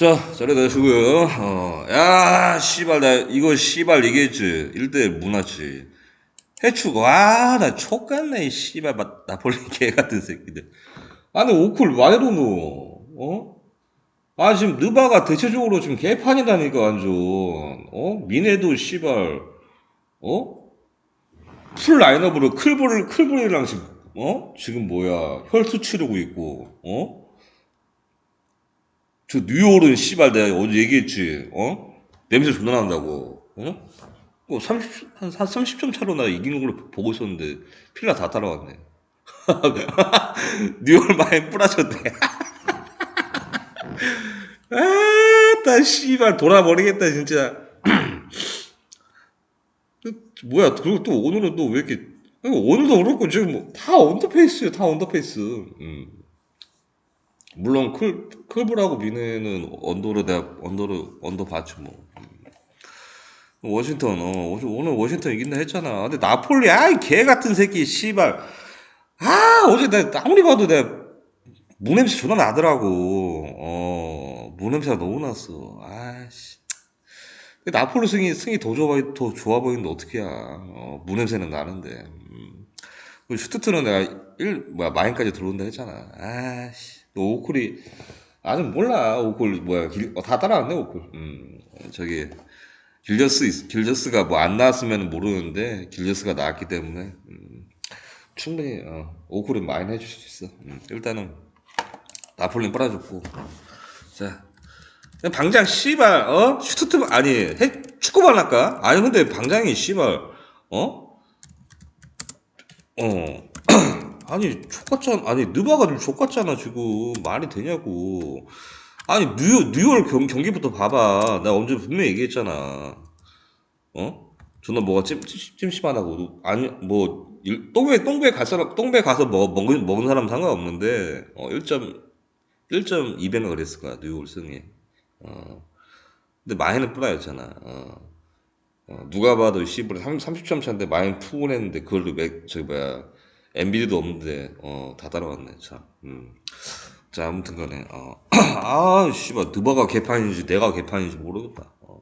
자, 잘해다 주고요. 어, 야, 씨발, 나 이거 씨발 얘기했지. 1대1 문화치. 해축, 와, 나 촉같네, 이 씨발, 마- 나폴리 개 같은 새끼들. 아니, 오쿨, 와이로 노, 어? 아, 지금 느바가 대체적으로 지금 개판이다니까, 완전. 어? 미네도 씨발, 어? 풀 라인업으로 클브를, 클브리랑 지금, 어? 지금 뭐야, 혈투 치르고 있고, 어? 저 뉴욕은 씨발 내가 어제 얘기했지, 어? 냄새 존나 난다고, 어? 뭐 30, 한 30점 차로 나 이기는 걸로 보고 있었는데 필라 다 따라왔네. 뉴욕 많이 뿌라졌네. 아따 씨발 돌아버리겠다 진짜. 뭐야 그리고 또 오늘은 또 왜 이렇게 오늘도 그렇고 지금 뭐 다 언더페이스예요 다 언더페이스. 음. 물론 클 클브라고 미네는 언더로 내가 언더로 언더 봤지 뭐. 워싱턴 어 워- 오늘 워싱턴 이긴다 했잖아. 근데 나폴리 아이 개 같은 새끼 씨발. 아 어제 내가 아무리 봐도 내가 무냄새 존나 나더라고. 어 무냄새가 너무 났어. 아씨. 근데 나폴리 승이 승이 더 좋아 더 좋아 보이는데 어떡해야. 어 무냄새는 나는데. 음. 그 슈트트는 내가 1 뭐야 마인까지 들어온다 했잖아. 아씨. 너 오쿨이 아직 몰라 오쿨 뭐야 길, 어, 다 따라왔네 오쿨. 음 저기 길저스 있- 길저스가 뭐 안 나왔으면 모르는데 길저스가 나왔기 때문에 음, 충분히 어, 오쿨은 많이 해줄 수 있어. 음, 일단은 나폴린 빨아줬고 자 방장 씨발 어 슈트트 아니 해, 축구만 할까? 아니 근데 방장이 씨발 어? 어 아니 족같잖아. 아니 느바가 좀 족같잖아 지금. 말이 되냐고. 아니 뉴욕 뉴욕 경, 경기부터 봐봐. 내가 언제 분명히 얘기했잖아. 어? 존나 뭐가 찜, 찜, 찜심하다고. 아니 뭐 일- 똥배 똥배 갈 사람 똥배 가서 먹, 먹은 먹은 사람 상관없는데 어 1점 1.2배는 그랬을 거야 뉴욕 승이 어. 근데 마인은 뿌라였잖아. 어, 어, 누가 봐도 씨발 30점 차인데 마인 푸곤 했는데 그걸로 맥 저기 뭐야 엔비디도 없는데 어 다 따라왔네. 참 음. 자 아무튼 간에 어. 아 씨발 느바가 개판인지 내가 개판인지 모르겠다. 어.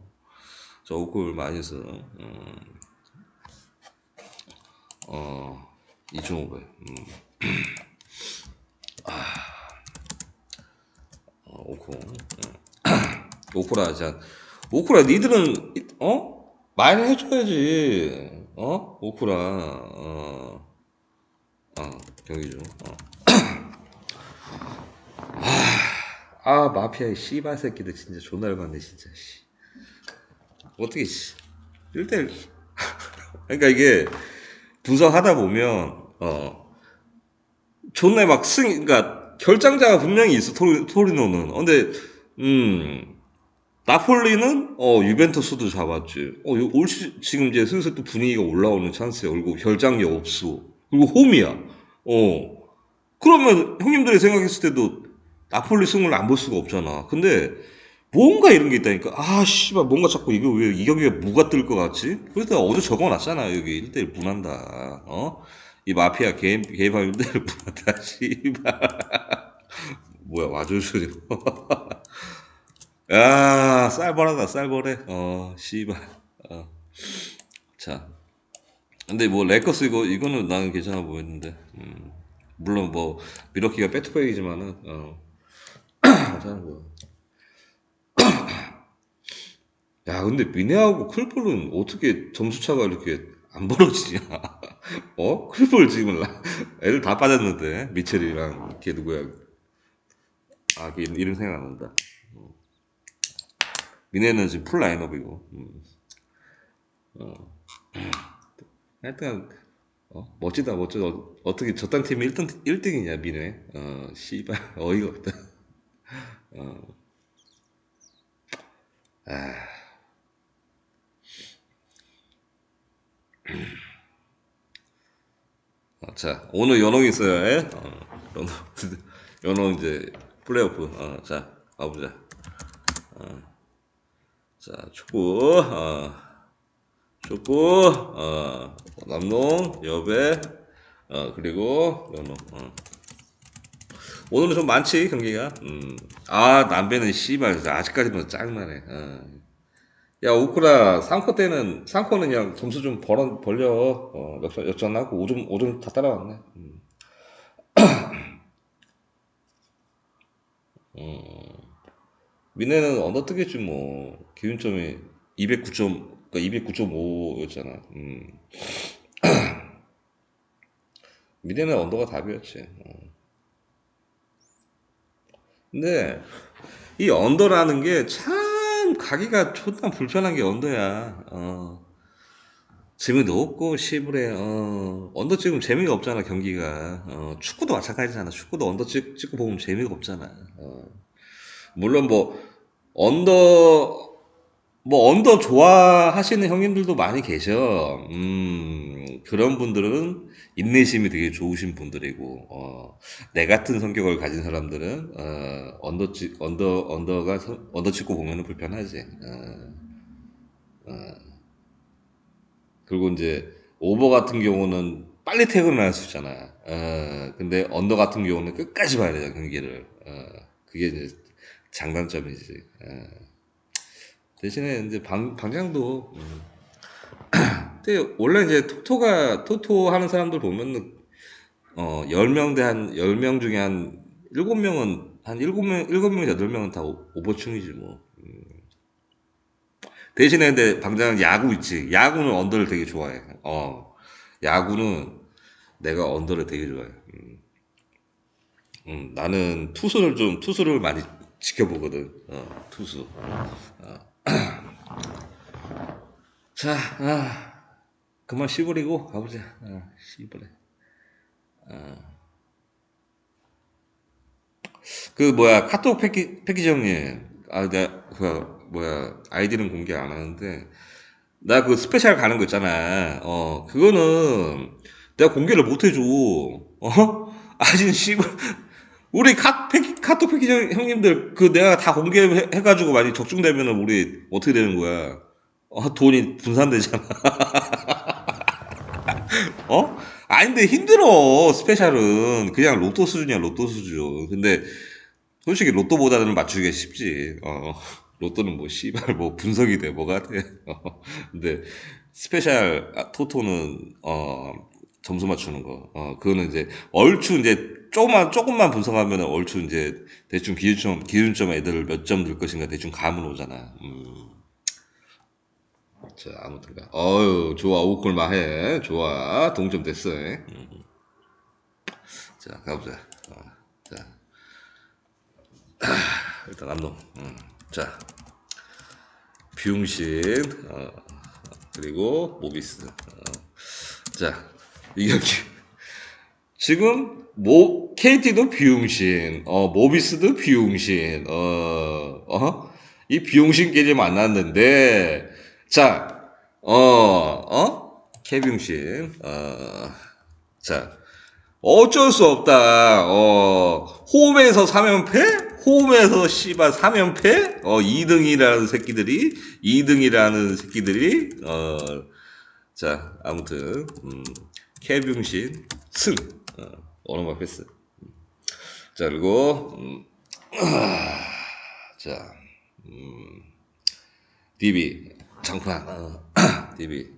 저 옷골 많이 써 음. 어. 2,500 음. 어, 오코. 오코라 자 오코라 니들은 이- 어? 많이 해줘야지. 어? 오코라 어, 어 경기 중 어. 아, 아 마피아의 씨발 새끼들 진짜 존나 열받네 진짜 씨 어떻게 씨 1대1 그러니까 이게 분석하다 보면 어 존나 막 승, 그러니까 결장자가 분명히 있어 토리, 토리노는. 어, 근데 음 나폴리는 어 유벤투스도 잡았지. 어 요- 올 시, 지금 이제 슬슬 또 분위기가 올라오는 찬스야. 그리고 결장이 없어. 그리고 홈이야. 어 그러면 형님들이 생각했을 때도 나폴리 승을 안 볼 수가 없잖아. 근데 뭔가 이런 게 있다니까. 아, 씨발, 뭔가 자꾸 이거 왜, 이 경기에 무가 뜰 것 같지? 그래서 어제 적어 놨잖아. 여기 1대1 분한다. 어? 이 마피아 개인, 개인방 1대1 분한다. 씨발. 뭐야, 와줘줘. 야, 쌀벌하다, 쌀벌해. 어, 씨발. 어. 자. 근데 뭐, 레커스 이거, 이거는 나는 괜찮아 보였는데. 음. 물론 뭐, 미러키가 백투백이지만은, 어. 괜찮은 거야. 야, 근데 미네하고 클볼은 어떻게 점수차가 이렇게 안 벌어지냐? 어? 클볼 지금 라- 애들 다 빠졌는데 미첼이랑 걔 누구야? 아, 걔 이름 생각 안 난다. 어. 미네는 지금 풀 라인업이고. 음. 어. 하여튼 어? 멋지다 멋지다 어, 어떻게 저딴 팀이 1등 1등이냐 미네. 어, 씨발 어이가 없다. 어. 아. 어, 자, 오늘 연홍 있어요. 예? 어, 연홍, 연홍 이제 플레이오프. 어, 자, 가보자. 어, 자, 축구, 어, 축구, 어, 남농, 여배, 어, 그리고 연홍. 어. 오늘은 좀 많지 경기가. 음. 아 남배는 씨발 아직까지도 짱나네. 어. 야 오쿠라 3코 때는 3코는 그냥 점수 좀 벌어, 벌려 어, 역전, 역전하고 5점 5점 다 따라왔네. 음. 음. 미네는 언더 뜨겠지 뭐 기준점이 209점 그러니까 209.5였잖아. 음. 미네는 언더가 답이었지. 어. 근데 이 언더라는 게 참 가기가 존나 불편한 게 언더야. 어. 재미도 없고 시부래 어. 언더 찍으면 재미가 없잖아 경기가. 어. 축구도 마찬가지잖아. 축구도 언더 찍, 찍고 보면 재미가 없잖아. 어. 물론 뭐 언더 뭐 언더 좋아하시는 형님들도 많이 계셔. 음, 그런 분들은 인내심이 되게 좋으신 분들이고, 어, 내 같은 성격을 가진 사람들은 어, 언더 치, 언더 언더가 서- 언더 찍고 보면은 불편하지. 어, 어. 그리고 이제 오버 같은 경우는 빨리 퇴근을 할수 있잖아. 어, 근데 언더 같은 경우는 끝까지 봐야 되잖아 경기를. 어, 그게 이제 장단점이지. 어. 대신에 이제 방, 방장도 음. 근데 원래 이제 토토가 토토 하는 사람들 보면은 어 10명 대 한 10명 중에 한 7명은 한 7명 7명 8명은 다 오- 오버충이지 뭐. 음. 대신에 근데 방장은 야구 있지. 야구는 언더를 되게 좋아해. 어. 야구는 내가 언더를 되게 좋아해. 음. 음, 나는 투수를 좀 투수를 많이 지켜보거든. 어, 투수. 자, 아, 그만 씨부리고 가보자. 아, 씨부래. 그 뭐야 카톡 패키 패키지 형님. 아, 내가 그 뭐야 아이디는 공개 안 하는데 나 그 스페셜 가는 거 있잖아. 어, 그거는 내가 공개를 못 해줘. 어? 아직 씨발 우리 카, 패키, 카톡 패키지 형- 형님들 그 내가 다 공개해가지고 많이 적중되면은 우리 어떻게 되는 거야? 어, 돈이 분산되잖아. 어? 아닌데 힘들어 스페셜은 그냥 로또 수준이야 로또 수준. 근데 솔직히 로또보다는 맞추기가 쉽지. 어, 로또는 뭐 씨발 뭐 분석이 돼 뭐가 돼. 어, 근데 스페셜 아, 토토는 어 점수 맞추는 거. 어 그거는 이제 얼추 이제 조금만 조금만 분석하면 얼추 이제 대충 기준점 기준점 애들 몇점 들 것인가 대충 감은 오잖아. 음. 자 아무튼가. 어유 좋아 오골 마 해. 좋아 동점 됐어. 음. 자 가보자. 어, 자. 일단 남동. 음. 자, 비웅신, 어, 그리고 모비스. 어. 자, 이 경기. 지금 모 KT도 비웅신, 어, 모비스도 비웅신, 어, 어, 이 비웅신끼리 만났는데, 자, 어, 어, 케비웅신, 어, 자, 어쩔 수 없다. 어, 홈에서 3연패? 홈에서 씨발 3연패? 어, 2등이라는 새끼들이, 2등이라는 새끼들이, 어, 자, 아무튼, 음, 케뷰신 승. 어, 오너마 패스. 자, 그리고, 음, 자, 음, DB, 장판, 어, DB,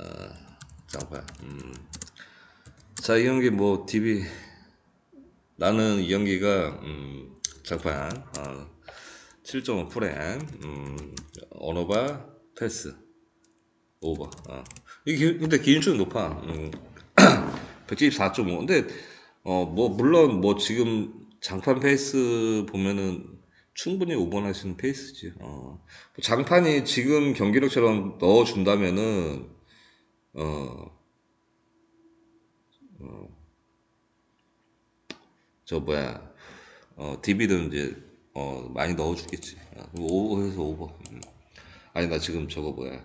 어, 장판, 음. 자, 이 경기 뭐 DB 나는 이 경기가 음, 장판. 어, 7.5 프레임 음, 언어바 패스. 오버. 어. 이게 기- 근데 기준점이 높아. 음, 174.5 근데 어 뭐 물론 뭐 지금 장판 페이스 보면은 충분히 오버할 수 있는 페이스지. 어. 장판이 지금 경기력처럼 넣어준다면은 어저 뭐야 어 DB는 이제 어 많이 넣어주겠지. 어, 오버해서 오버. 음. 아니 나 지금 저거 뭐야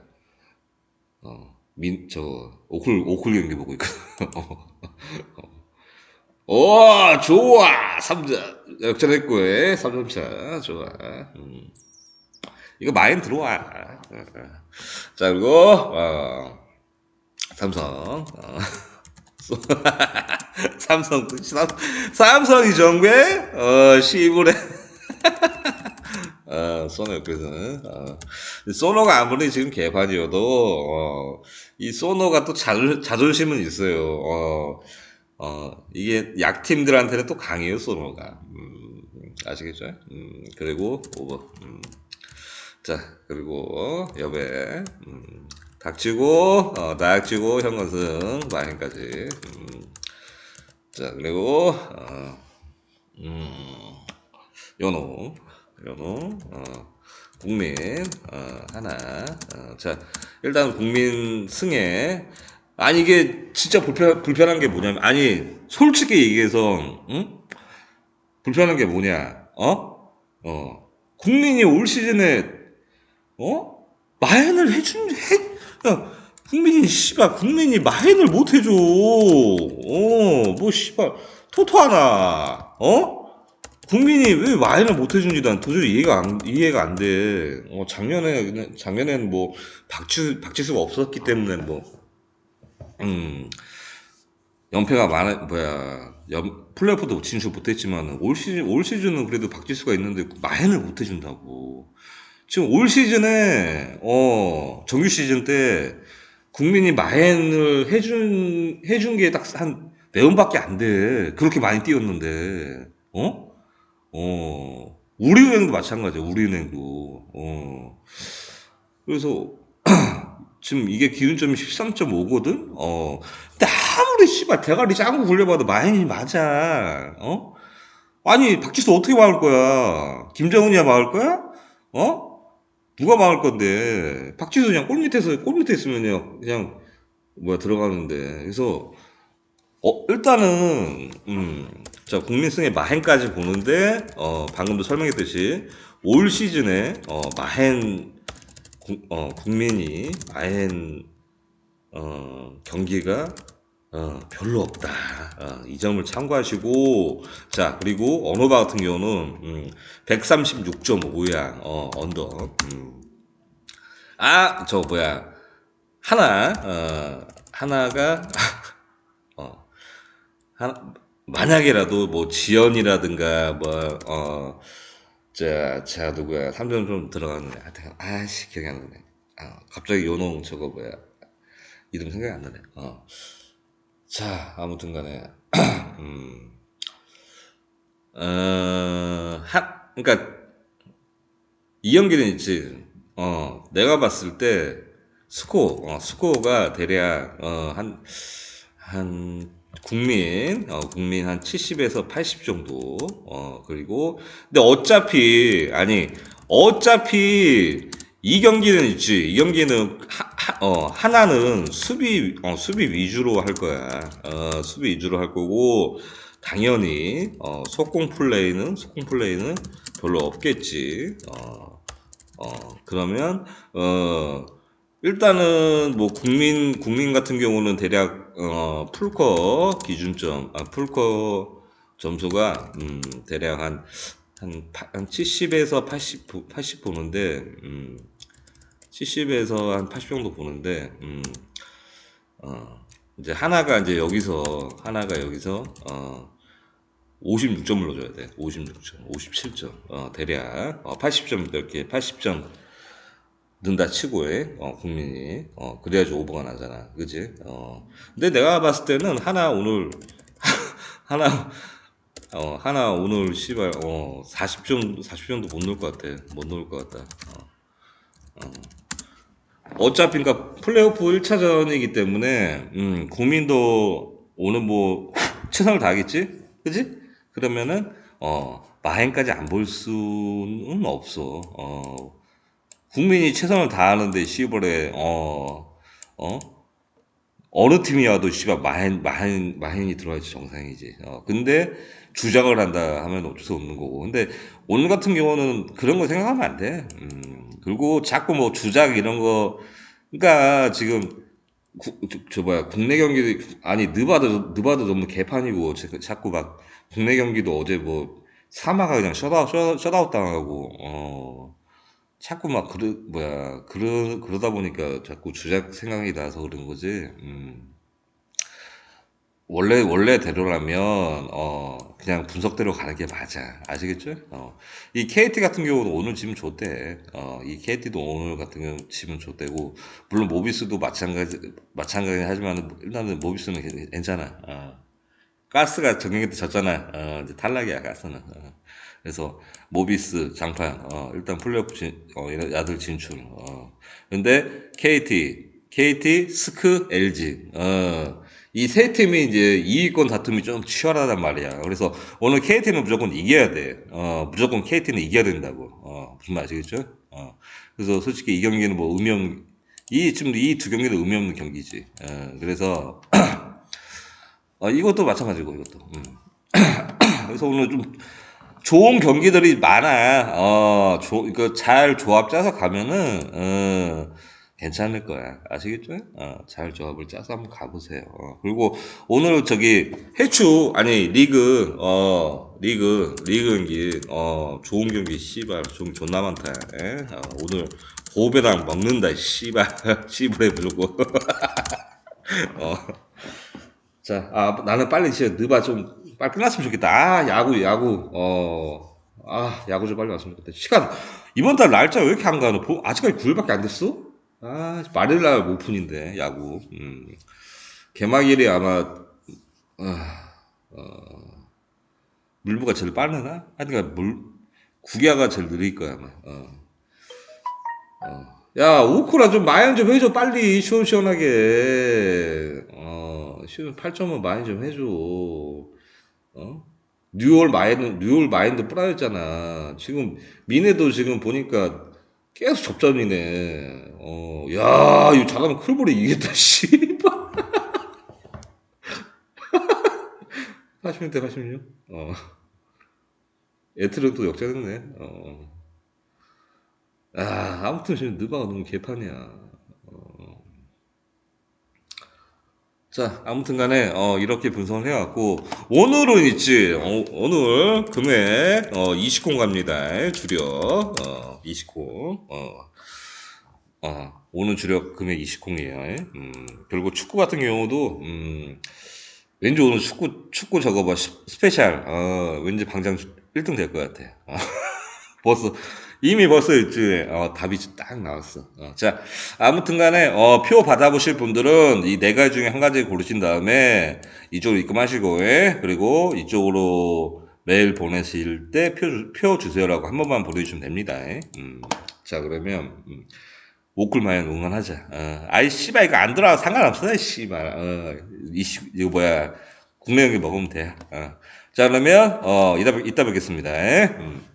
어 민 저거 오클 오클 경기 보고 있거든. 오 좋아. 3점 역전했고 3점 차. 좋아. 음. 이거 많이 들어와. 어, 어. 자 그리고 어, 삼성. 어, 소- 삼성 삼, 삼성이 정배 어 시부레 어 소노 옆에서는 어. 소노가 아무리 지금 개판이어도 어, 이 소노가 또 자, 자존심은 있어요. 어, 어, 이게 약팀들한테는 또 강해요, 소노가. 음, 아시겠죠? 음, 그리고 오버. 음. 자, 그리고 여배. 음, 닥치고, 어, 닥치고, 현건승, 마행까지. 음, 자, 그리고, 어, 음, 연호, 연호, 어, 국민, 어, 하나. 어, 자, 일단 국민 승에, 아니, 이게 진짜 불편, 불편한 게 뭐냐면, 아니, 솔직히 얘기해서, 응? 불편한 게 뭐냐, 어? 어. 국민이 올 시즌에, 어? 마행을 해준, 해, 야, 국민이, 씨발, 국민이 마행을 못 해줘. 어, 뭐, 씨발, 토토 하나, 어? 국민이 왜 마행을 못 해준지 난 도저히 이해가 안, 이해가 안 돼. 어, 작년에, 작년에는 뭐, 박지, 박지수가 없었기 때문에 뭐, 음, 연패가 많아, 뭐야, 연, 플레이오프도 진출 못했지만, 올 시즌, 올 시즌은 그래도 박지수가 있는데 마행을 못 해준다고. 지금 올 시즌에, 어, 정규 시즌 때, 국민이 마행을 해준, 해준 게 딱 한, 네 번밖에 안 돼. 그렇게 많이 뛰었는데, 어? 어, 우리은행도 마찬가지야, 우리은행도. 어. 그래서, 지금 이게 기준점이 13.5거든? 어. 근데 아무리 씨발 대가리 짱구 굴려봐도 마행이 맞아. 어? 아니, 박지수 어떻게 막을 거야? 김정은이야 막을 거야? 어? 누가 막을 건데? 박지수 그냥 골 밑에서, 골 밑에 있으면요, 그냥, 뭐야, 들어가는데. 그래서, 어, 일단은, 음, 자, 국민승의 마행까지 보는데, 어, 방금도 설명했듯이, 올 시즌에, 어, 마행, 국, 어, 국민이 마행, 어, 경기가, 어, 별로 없다. 어, 이 점을 참고하시고, 자, 그리고 언어바 같은 경우는, 음, 136.5야, 어, 언더. 음. 아, 저, 뭐야. 하나, 어, 하나가, 어, 하나, 만약에라도 뭐 지연이라든가 뭐 어, 자, 자 누구야? 3점 좀 들어갔는데 하여튼 아씨 기억이 안 나네. 아, 갑자기 요농 저거 뭐야? 이름 생각이 안 나네. 어. 자, 아무튼 간에 음. 어, 한 그러니까 이연기는 있지. 어, 내가 봤을 때 스코어, 어, 스코어가 대략 어, 한, 한 국민, 어, 국민 한 70에서 80 정도. 어, 그리고 근데 어차피 아니 어차피 이 경기는 있지. 이 경기는 하, 하- 어, 하나는 수비 어, 수비 위주로 할 거야. 어, 수비 위주로 할 거고 당연히 어, 속공 플레이는 속공 플레이는 별로 없겠지. 어, 어, 그러면, 어, 일단은, 뭐, 국민, 국민 같은 경우는 대략, 어, 풀커 기준점, 아, 풀커 점수가, 음, 대략 한, 한, 파- 한 70에서 80, 보- 80 보는데, 음, 70에서 한 80 정도 보는데, 음, 어, 이제 하나가 이제 여기서, 하나가 여기서, 어, 56점을 넣어줘야 돼. 56점, 57점. 어, 대략 어, 80점 이렇게 80점 넣 는다 치고에 어, 국민이 어, 그래야지 오버가 나잖아. 그지? 어. 근데 내가 봤을 때는 하나 오늘 하나 어, 하나 오늘 씨발 어, 40점 40점도 못 넣을 것 같아. 못 넣을 것 같다. 어. 어차피 그러니까 플레이오프 1차전이기 때문에 음, 국민도 오늘 뭐 최선을 다하겠지? 그지? 그러면은 어, 마행까지 안 볼 수는 없어. 어, 국민이 최선을 다하는데 시벌에 어, 어? 어느 팀이 와도 씨발 마행 마행 마행이 들어야지 정상이지. 어, 근데 주작을 한다 하면 어쩔 수 없는 거고. 근데 오늘 같은 경우는 그런 거 생각하면 안 돼. 음, 그리고 자꾸 뭐 주작 이런 거, 그러니까 지금 구- 저, 저 뭐야 국내 경기 아니 느바드 느바드 너무 개판이고 자- 자꾸 막 국내 경기도 어제 뭐 사마가 그냥 셧아웃 셧- 셧아웃 당하고 어 자꾸 막 그러 뭐야 그러 그러다 보니까 자꾸 주작 생각이 나서 그런 거지. 음. 원래 원래대로라면 어 그냥 분석대로 가는 게 맞아 아시겠죠? 어, 이 KT 같은 경우도 오늘 지면 좋대. 어, 이 KT도 오늘 같은 경우 지면 좋대고 물론 모비스도 마찬가지 마찬가지 하지만 일단은 모비스는 괜- 괜찮아. 어. 가스가 정경기 때 졌잖아. 어, 이제 탈락이야 가스는. 어. 그래서 모비스 장판 어, 일단 플레이오프 진, 어, 야들 진출. 어. 근데 KT, KT, 스크, LG 어, 이 세 팀이 이제 2위권 다툼이 좀 치열하단 말이야. 그래서 오늘 KT는 무조건 이겨야 돼. 어, 무조건 KT는 이겨야 된다고. 어, 무슨 말 아시겠죠? 어. 그래서 솔직히 이 경기는 뭐 없는 이 지금 이 두 경기는 없는 경기지. 어, 그래서 어, 이것도 마찬가지고 이것도. 음. 그래서 오늘 좀 좋은 경기들이 많아. 어, 조, 이거 잘 조합 짜서 가면은, 어, 괜찮을 거야. 아시겠죠? 어, 잘 조합을 짜서 한번 가보세요. 어, 그리고 오늘 저기 해추, 아니, 리그, 어, 리그, 리그 경기, 어, 좋은 경기, 씨발, 좀 존나 많다. 에? 어, 오늘 고배랑 먹는다, 씨발. 씨발에 부르고. 어. 자, 아, 나는 빨리 진짜 느바 좀 빨리 끝났으면 좋겠다. 아, 야구, 야구, 어, 아, 야구 좀 빨리 왔으면 좋겠다. 시간, 이번 달 날짜 왜 이렇게 안 가노? 보- 아직까지 9일밖에 안 됐어? 아, 말일날 오픈인데, 야구. 음. 개막일이 아마, 아, 어, 물부가 제일 빠르나? 하여튼, 물, 국야가 제일 느릴 거야, 아마. 어. 어. 야, 오크라 좀 마영 좀 해줘, 빨리. 시원시원하게. 어, 시원, 8점은 많이 좀 해줘. 어? 뉴올 마인드, 뉴올 마인드 뿌라였잖아. 지금, 미네도 지금 보니까 계속 접전이네. 어, 야, 이거 잘하면 클볼이 이기겠다, 씨발. 80대 86? 어. 에트는 또 역전했네. 어. 아, 아무튼 지금 느바가 너무 개판이야. 어. 자, 아무튼 간에, 어, 이렇게 분석을 해갖고, 오늘은 있지, 어, 오늘 금액, 어, 20콩 갑니다. 주력, 어, 20콩, 어, 어, 오늘 주력 금액 20콩이에요. 음, 그리고 축구 같은 경우도, 음, 왠지 오늘 축구, 축구 저거 봐, 스- 스페셜, 어, 왠지 방장 1등 될 것 같아. 어. 벌써 이미 벌써 일주일에 어, 답이 딱 나왔어. 어, 자, 아무튼 간에 어, 표 받아보실 분들은 이 네 가지 중에 한 가지 고르신 다음에 이쪽으로 입금하시고 예? 그리고 이쪽으로 메일 보내실 때 표, 표 주세요라고 한 번만 보내주시면 됩니다. 예? 음, 자, 그러면 음, 오클마연 응원하자. 어, 아이 씨발 이거 안 들어가 상관없어. 씨발. 어, 이 씨, 이거 뭐야? 국내 경기 먹으면 돼. 어. 자, 그러면 어, 이따 뵙- 이따 뵙겠습니다. 예? 음.